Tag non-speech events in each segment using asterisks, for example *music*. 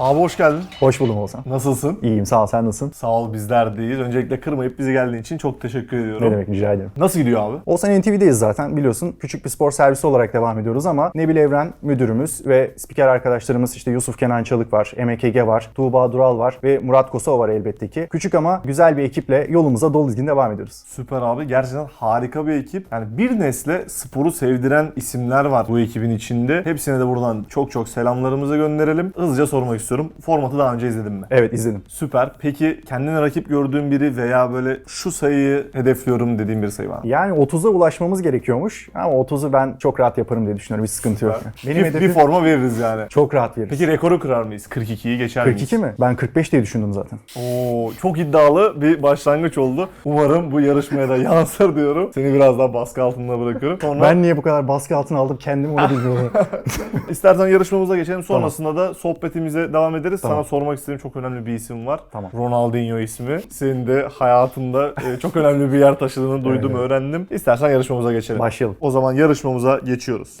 Abi hoş geldin. Hoş buldum Oğuzhan. Nasılsın? İyiyim sağ ol sen nasılsın? Sağ ol bizler deyiz. Öncelikle kırmayıp bizi geldiğin için çok teşekkür ediyorum. Ne demek rica ederim. Nasıl gidiyor abi? Oğuzhan NTV'deyiz zaten biliyorsun. Küçük bir spor servisi olarak devam ediyoruz ama Nebil Evren müdürümüz ve spiker arkadaşlarımız işte Yusuf Kenan Çalık var, MKG var, Tuğba Dural var ve Murat Kosova var elbette ki. Küçük ama güzel bir ekiple yolumuza dolu dizgin devam ediyoruz. Süper abi. Gerçekten harika bir ekip. Yani bir nesle sporu sevdiren isimler var bu ekibin içinde. Hepsine de buradan çok çok selamlarımızı gönderelim. Hızlıca sormak istiyorum. Formatı daha önce izledin mi? Evet izledim. Süper. Peki kendine rakip gördüğün biri veya böyle şu sayıyı hedefliyorum dediğin bir sayı var mı? Yani 30'a ulaşmamız gerekiyormuş ama 30'u ben çok rahat yaparım diye düşünüyorum. Hiç sıkıntı yok. Benim bir, hedefim bir forma veririz yani. çok rahat veririz. Peki rekoru kırar mıyız? 42'yi geçer miyiz? 42 mi? Ben 45 diye düşündüm zaten. Oo, çok iddialı bir başlangıç oldu. Umarım bu yarışmaya da *laughs* yansır diyorum. Seni biraz daha baskı altında bırakıyorum. Sonra Ben niye bu kadar baskı altına aldım kendimi onu bilmiyorum. *laughs* *laughs* istersen yarışmamıza geçelim. Sonrasında da sohbetimize devam ederiz. Tamam. Sana sormak istediğim çok önemli bir isim var. Tamam. Ronaldinho ismi. Senin de hayatında e, çok önemli bir yer taşıdığını duydum, Evet. öğrendim. İstersen yarışmamıza geçelim. Başlayalım. O zaman yarışmamıza geçiyoruz.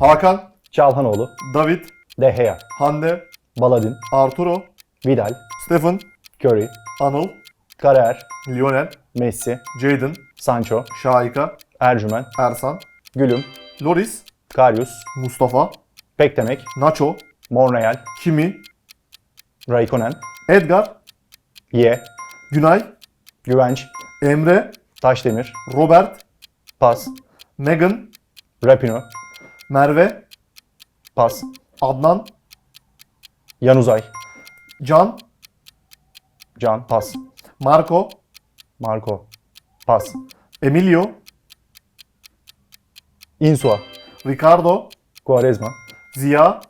Hakan, Çalhanoğlu, David, De Gea, Hande, Baladin, Arturo, Vidal, Stephen, Curry, Anıl, Karier, Lionel, Messi, Jaden, Sancho, Şahika, Ercümen, Ersan, Gülüm, Loris, Karius, Mustafa, Pekdemek, Nacho, Monreal, Kimi, Raikkonen, Edgar, Ye, Günay, Güvenç, Emre, Taşdemir, Robert, Pas, Megan, Rapino, Merve, Pas, Adnan, Yanuzay, Can, Can, Pas, Marco, Marco, Pas, Emilio, Insua, Ricardo, Quaresma, Ziya,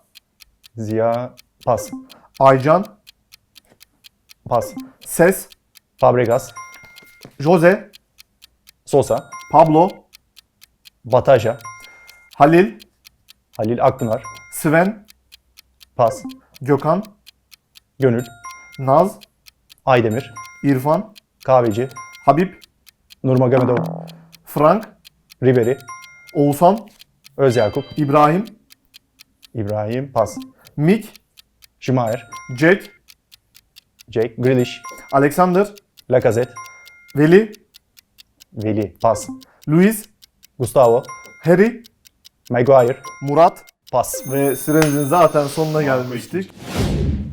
Ziya, Pas, Aycan, Pas, Ses, Fabregas, Jose, Sosa, Pablo, Bataja, Halil, Halil Akpınar, Sven, Pas, Gökhan, Gönül, Naz, Aydemir, İrfan, Kahveci, Habib, Nurmagomedov, Frank, Ribery, Oğuzhan, Özyakup, İbrahim, İbrahim, Pas, Mik, Schumacher, Jack, Jake, Grealish, Alexander, Lacazette, Veli, Veli, Pas, Luis, Gustavo, Harry, Maguire, Murat. Pas. ve süremizin zaten sonuna gelmiştik.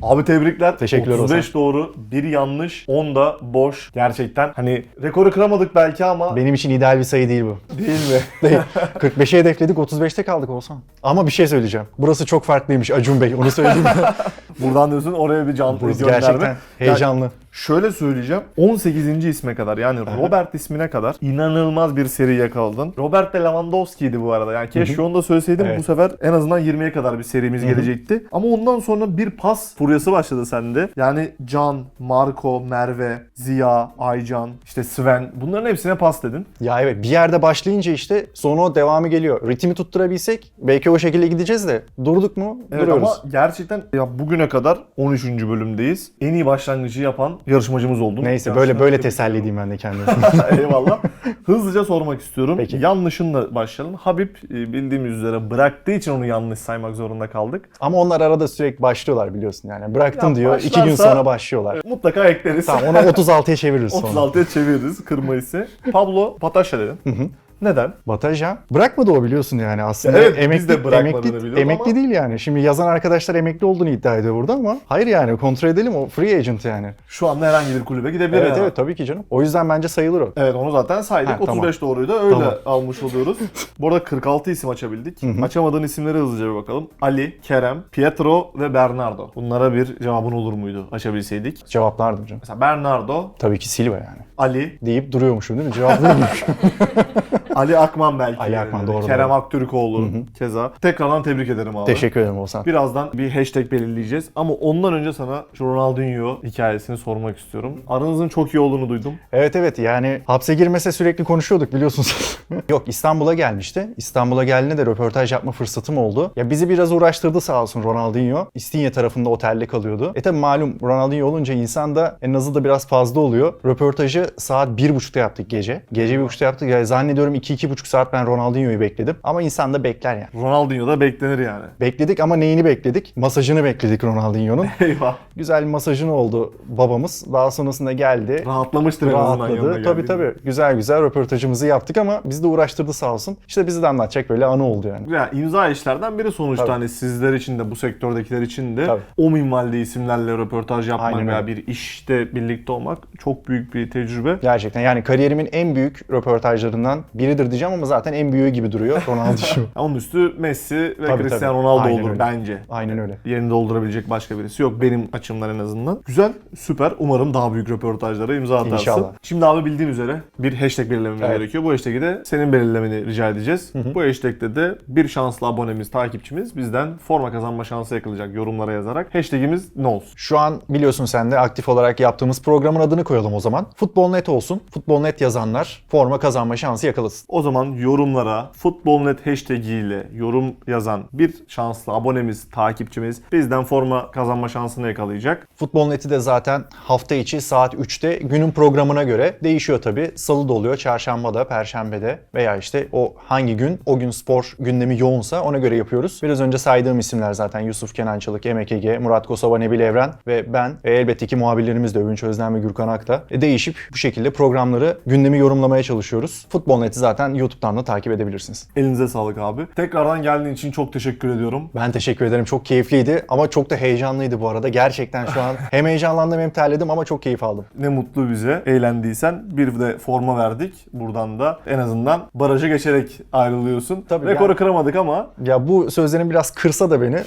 Abi tebrikler. Teşekkürler 35 doğru, bir yanlış, 10 da boş. Gerçekten hani rekoru kıramadık belki ama Benim için ideal bir sayı değil bu. değil mi? *laughs* Değil. 45'e hedefledik 35'te kaldık olsan. Ama bir şey söyleyeceğim. Burası çok farklıymış Acun Bey onu söyleyeyim. *laughs* Buradan diyorsun oraya bir can Burası gönderme. gerçekten heyecanlı. Şöyle söyleyeceğim. 18. isme kadar yani Robert ismine kadar inanılmaz bir seri yakaladın. Robert de Lewandowski'ydi bu arada. Yani keşke onu da söyleseydim Evet. bu sefer en azından 20'ye kadar bir serimiz gelecekti. Ama ondan sonra bir pas furyası başladı sende. Yani Can, Marco, Merve, Ziya, Aycan, işte Sven bunların hepsine pas dedin. Ya evet bir yerde başlayınca işte sonra o devamı geliyor. Ritmi tutturabilsek belki o şekilde gideceğiz de durduk mu Evet duruyoruz. ama gerçekten ya bugüne kadar 13. bölümdeyiz. En iyi başlangıcı yapan yarışmacımız oldun. Neyse Gerçekten böyle böyle teselli edeyim ben de kendimi. *laughs* Eyvallah. Hızlıca sormak istiyorum. Peki. Yanlışınla başlayalım. Habib e, bildiğimiz üzere bıraktığı için onu yanlış saymak zorunda kaldık. ama onlar arada sürekli başlıyorlar biliyorsun yani. Bıraktım Ya diyor iki gün başlarsa- sonra başlıyorlar. Mutlaka ekleriz. Tamam onu 36'ya çeviririz *laughs* sonra. 36'ya çeviririz kırmayısı. Pablo Pataşa dedin. Neden? Bataja bırakmadı o biliyorsun yani aslında Evet, biz emekli, de bırakmadığını emekli, emekli ama- değil yani. Şimdi yazan arkadaşlar emekli olduğunu iddia ediyor burada ama hayır yani kontrol edelim o free agent yani. Şu anda herhangi bir kulübe gidebilir. Evet yani. evet tabii ki canım. O yüzden bence sayılır o. Evet onu zaten saydık. Ha, tamam. 35 doğruyu da öyle Tamam. almış oluyoruz. Bu arada 46 isim açabildik. Açamadığın isimleri hızlıca bir bakalım. Ali, Kerem, Pietro ve Bernardo. Bunlara bir cevabın olur muydu açabilseydik? Cevaplardım canım. Mesela Bernardo, Tabii ki Silva yani. Ali, Deyip duruyormuşum değil mi? Cevap vermiyormuşum. *laughs* Ali Akman belki. Ali Akman, doğru, Kerem doğru. Aktürkoğlu keza. Tekrardan tebrik ederim abi. Teşekkür ederim Oğuzhan. Birazdan bir hashtag belirleyeceğiz ama ondan önce sana şu Ronaldinho hikayesini sormak istiyorum. Aranızın çok iyi olduğunu duydum. Evet evet yani hapse girmese sürekli konuşuyorduk biliyorsunuz. *laughs* Yok İstanbul'a gelmişti. İstanbul'a geldiğinde de röportaj yapma fırsatım oldu. Ya bizi biraz uğraştırdı sağ olsun Ronaldinho. İstinye tarafında otelde kalıyordu. E tabi malum Ronaldinho olunca insan da en azı da biraz fazla oluyor. Röportajı saat 1.30'da yaptık gece. Gece 1.30'da yaptık. Ya zannediyorum 2-2,5 saat ben Ronaldinho'yu bekledim. Ama insan da bekler yani. Ronaldinho da beklenir yani. Bekledik ama neyini bekledik? Masajını bekledik Ronaldinho'nun. *laughs* Eyvah. Güzel masajını oldu babamız. Daha sonrasında geldi. Rahatlamıştır en azından yanına Rahatladı. Tabii geldiğinde. tabii. Güzel güzel röportajımızı yaptık ama bizi de uğraştırdı sağ olsun. İşte bizi de anlatacak böyle anı oldu yani. Ya imza işlerden biri sonuçta Tabii. hani sizler için de bu sektördekiler için de Tabii. o minvalde isimlerle röportaj yapmak Aynen veya öyle. bir işte birlikte olmak çok büyük bir tecrübe. Gerçekten yani kariyerimin en büyük röportajlarından biridir diyeceğim ama zaten en büyüğü gibi duruyor Ronaldinho. *laughs* Onun üstü Messi ve Tabii, Cristiano tabii. Ronaldo Aynen olur öyle. bence. Aynen öyle. Yerini doldurabilecek başka birisi yok benim açımdan en azından. Güzel, süper. Umarım daha büyük röportajlara imza atarsın. İnşallah. Şimdi abi bildiğin üzere bir hashtag belirlememiz Evet. gerekiyor. Bu hashtag'i de senin belirlemeni rica edeceğiz. Bu hashtag'te de bir şanslı abonemiz, takipçimiz bizden forma kazanma şansı yakalayacak yorumlara yazarak. Hashtag'imiz ne olsun? Şu an biliyorsun sen de aktif olarak yaptığımız programın adını koyalım o zaman. Futbol.net olsun. Futbol.net yazanlar forma kazanma şansı yakalasın. O zaman yorumlara futbolnet hashtag ile yorum yazan bir şanslı abonemiz, takipçimiz bizden forma kazanma şansını yakalayacak. Futbol.net'i de zaten hafta içi saat 3'te günün programına göre değişiyor tabii. Salı da oluyor, çarşamba da, perşembe de veya işte o hangi gün, o gün spor gündemi yoğunsa ona göre yapıyoruz. Biraz önce saydığım isimler zaten Yusuf Kenan Çalık, MKG, Murat Kosova, Nebil Evren ve ben ve elbette ki muhabirlerimiz de Övünç Özden ve Gürkan Akta. E, değişip bu şekilde programları, gündemi yorumlamaya çalışıyoruz. Futbol.net'i zaten YouTube'dan da takip edebilirsiniz. Elinize sağlık abi. Tekrardan geldiğin için çok teşekkür ediyorum. Ben teşekkür ederim. Çok keyifliydi ama çok da heyecanlıydı bu arada. Gerçekten şu an *laughs* hem heyecanlandım hem terledim ama çok keyif aldım. Ne mutlu bize. Eğlendiysen bir de forma verdik. Buradan da en azından barajı geçerek ayrılıyorsun. Tabii Rekoru yani- kıramadık ama Ya bu sözlerin biraz kırsa da beni. *laughs*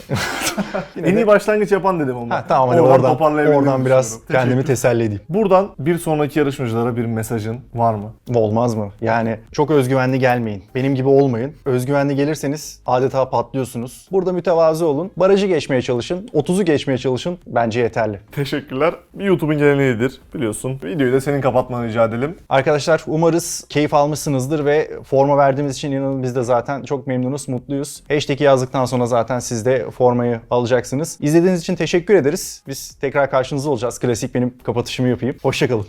En iyi başlangıç yapan dedim ama. Ha, tamam hadi oradan, toparlayabildiğimi oradan biraz kendimi teselli edeyim. Buradan bir sonraki yarışmacılara bir mesajın var mı? Olmaz mı? Yani çok özgüvenli gelmeyin. Benim gibi olmayın. Özgüvenli gelirseniz adeta patlıyorsunuz. Burada mütevazı olun. Barajı geçmeye çalışın. 30'u geçmeye çalışın. Bence yeterli. Teşekkürler. Bir YouTube'un geleneğidir biliyorsun. Videoyu da senin kapatmanı rica edelim. Arkadaşlar umarız keyif almışsınızdır ve forma verdiğimiz için inanın biz de zaten çok memnunuz, mutluyuz. Hashtag'i yazdıktan sonra zaten siz de formayı alacaksınız. İzlediğiniz için teşekkür ederiz. Biz tekrar karşınızda olacağız. Klasik benim kapatışımı yapayım. Hoşçakalın.